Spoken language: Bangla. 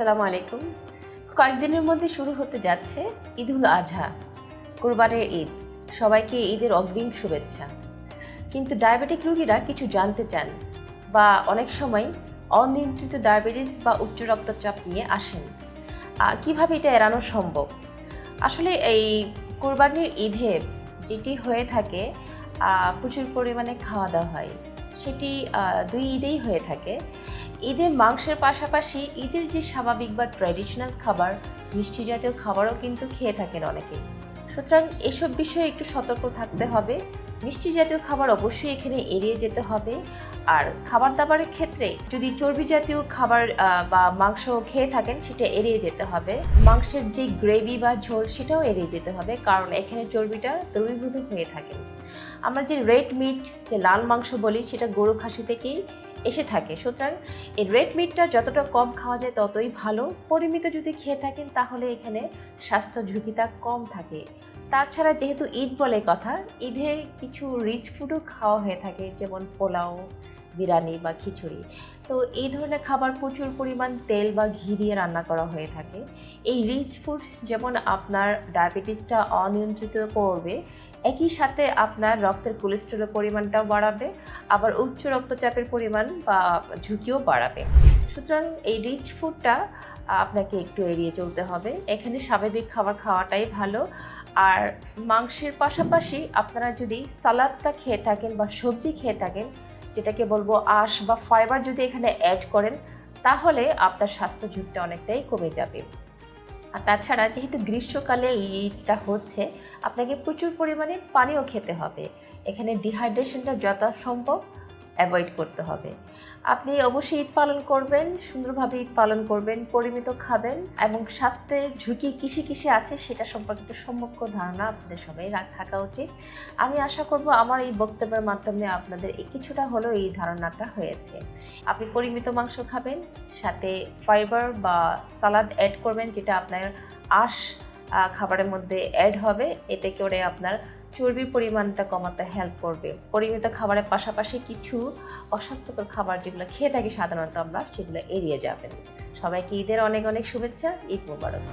আসসালামু আলাইকুম। কয়েকদিনের মধ্যে শুরু হতে যাচ্ছে ঈদুল আজহা কোরবানের ঈদ। সবাইকে ঈদের অগ্রিম শুভেচ্ছা। কিন্তু ডায়াবেটিক রোগীরা কিছু জানতে চান বা অনেক সময় অনিয়ন্ত্রিত ডায়াবেটিস বা উচ্চ রক্তচাপ নিয়ে আসেন। কীভাবে এটা এড়ানো সম্ভব? আসলে এই কোরবানির ঈদে যেটি হয়ে থাকে প্রচুর পরিমাণে খাওয়া দাওয়া হয়। সেটি দুই ঈদেই হয়ে থাকে। ঈদে মাংসের পাশাপাশি ঈদের যে স্বাভাবিক বা ট্র্যাডিশনাল খাবার, মিষ্টি জাতীয় খাবারও কিন্তু খেয়ে থাকেন অনেকে। সুতরাং এসব বিষয়ে একটু সতর্ক থাকতে হবে। মিষ্টি জাতীয় খাবার অবশ্যই এখানে এড়িয়ে যেতে হবে। আর খাবার দাবারের ক্ষেত্রে যদি চর্বি জাতীয় খাবার বা মাংস খেয়ে থাকেন, সেটা এড়িয়ে যেতে হবে। মাংসের যে গ্রেভি বা ঝোল, সেটাও এড়িয়ে যেতে হবে। কারণ এখানে চর্বিটা দ্রবীভূত হয়ে থাকে। আমরা যে রেড মিট যে লাল মাংস বলি, সেটা গরু খাসি থেকেই এসে থাকে। সুতরাং এই রেড মিটটা যতটা কম খাওয়া যায় ততই ভালো। পরিমিত যদি খেয়ে থাকেন তাহলে এখানে স্বাস্থ্য ঝুঁকিটা কম থাকে। তাছাড়া যেহেতু ঈদ বলে কথা, ঈদে কিছু রিচ ফুডও খাওয়া হয়ে থাকে, যেমন পোলাও বিরিয়ানি বা খিচুড়ি। তো এই ধরনের খাবার প্রচুর পরিমাণ তেল বা ঘি দিয়ে রান্না করা হয়ে থাকে। এই রিচ ফুড যেমন আপনার ডায়াবেটিসটা অনিয়ন্ত্রিত করবে, একই সাথে আপনার রক্তের কোলেস্ট্রলের পরিমাণটাও বাড়াবে, আবার উচ্চ রক্তচাপের পরিমাণ বা ঝুঁকিও বাড়াবে। সুতরাং এই রিচ ফুডটা আপনাকে একটু এড়িয়ে চলতে হবে। এখানে স্বাভাবিক খাবার খাওয়াটাই ভালো। আর মাংসের পাশাপাশি আপনারা যদি সালাদটা খেয়ে থাকেন বা সবজি খেয়ে থাকেন যেটাকে বলব আঁশ বা ফাইবার যদি এখানে অ্যাড করেন, তাহলে আপনার স্বাস্থ্য ঝুঁকিটা অনেকটাই কমে যাবে। আর তাছাড়া যেহেতু গ্রীষ্মকালে এইটা হচ্ছে, আপনাকে প্রচুর পরিমাণে পানিও খেতে হবে। এখানে ডিহাইড্রেশনটা যথাসম্ভব। অ্যাভয়েড করতে হবে। আপনি অবশ্যই ঈদ পালন করবেন, সুন্দরভাবে ঈদ পালন করবেন, পরিমিত খাবেন এবং স্বাস্থ্যের ঝুঁকি কিসে কিসে আছে সেটা সম্পর্কে একটা ধারণা আপনাদের সবাই থাকা উচিত। আমি আশা করব আমার এই বক্তব্যের মাধ্যমে আপনাদের কিছুটা হলেও এই ধারণাটা হয়েছে। আপনি পরিমিত মাংস খাবেন, সাথে ফাইবার বা সালাদ অ্যাড করবেন, যেটা আপনার আঁশ খাবারের মধ্যে অ্যাড হবে। এতে করে আপনার চর্বির পরিমাণটা কমাতে হেল্প করবে। পরিমিত খাবারের পাশাপাশি কিছু অস্বাস্থ্যকর খাবার যেগুলো খেয়ে থাকি সাধারণত আমরা, সেগুলো এড়িয়ে যাবেন। সবাইকে ঈদের অনেক অনেক শুভেচ্ছা, ঈদ মোবারক।